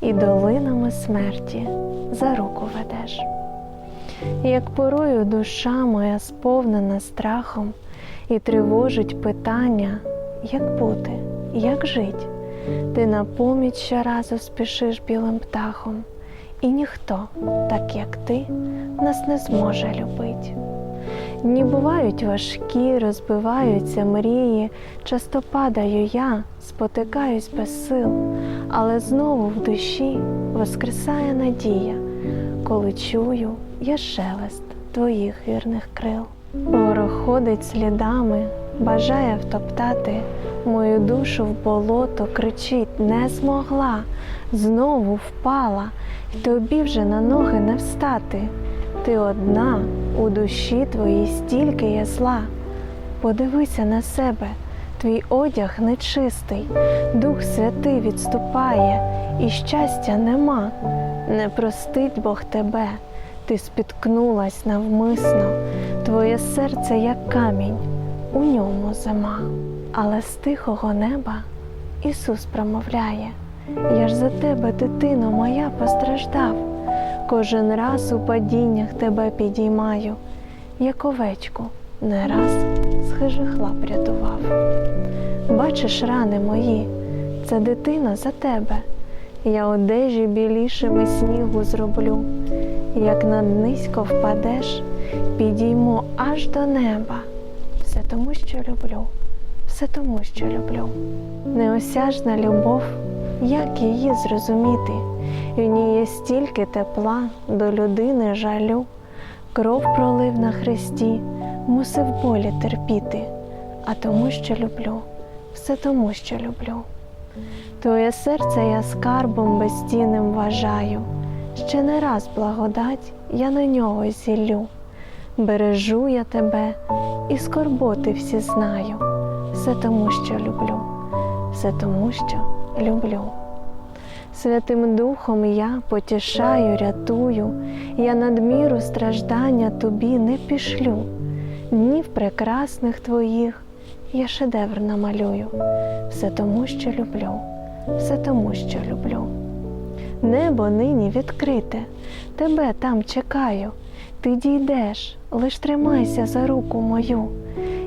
і долинами смерті за руку ведеш. Як порою душа моя сповнена страхом і тривожить питання, як бути, як жить, ти на поміч щоразу спішиш білим птахом, і ніхто, так як ти, нас не зможе любить. Дні бувають важкі, розбиваються мрії, часто падаю я, спотикаюсь без сил, але знову в душі воскресає надія, коли чую я шелест твоїх вірних крил. Ворог ходить слідами, бажає втоптати мою душу в болото, кричить, не змогла, знову впала, й тобі вже на ноги не встати. Ти одна у душі твоїй стільки є зла. Подивися на себе, твій одяг нечистий, Дух Святий відступає, і щастя нема. Не простить Бог тебе, ти спіткнулась навмисно, твоє серце, як камінь, у ньому зима. Але з тихого неба Ісус промовляє: Я ж за тебе, дитино моя, постраждав. Кожен раз у падіннях тебе підіймаю, як овечку не раз з хижих лап рятував. Бачиш рани мої, це дитина за тебе. Я одежі білішими снігу зроблю, як над низько впадеш, підійму аж до неба. Все тому, що люблю, все тому, що люблю. Неосяжна любов, як її зрозуміти? В ній є стільки тепла до людини жалю, кров пролив на хресті, мусив болі терпіти, а тому, що люблю, все тому, що люблю. Твоє серце я скарбом безцінним вважаю, ще не раз благодать я на нього зіллю. Бережу я тебе і скорботи всі знаю, все тому, що люблю, все тому, що люблю. Святим Духом я потішаю, рятую, я надміру страждання тобі не пішлю. Днів прекрасних твоїх я шедевр намалюю, все тому, що люблю, все тому, що люблю. Небо нині відкрите, тебе там чекаю, ти дійдеш, лиш тримайся за руку мою.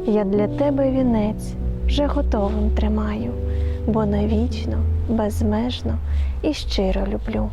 Я для тебе вінець вже готовим тримаю, бо навічно, безмежно і щиро люблю.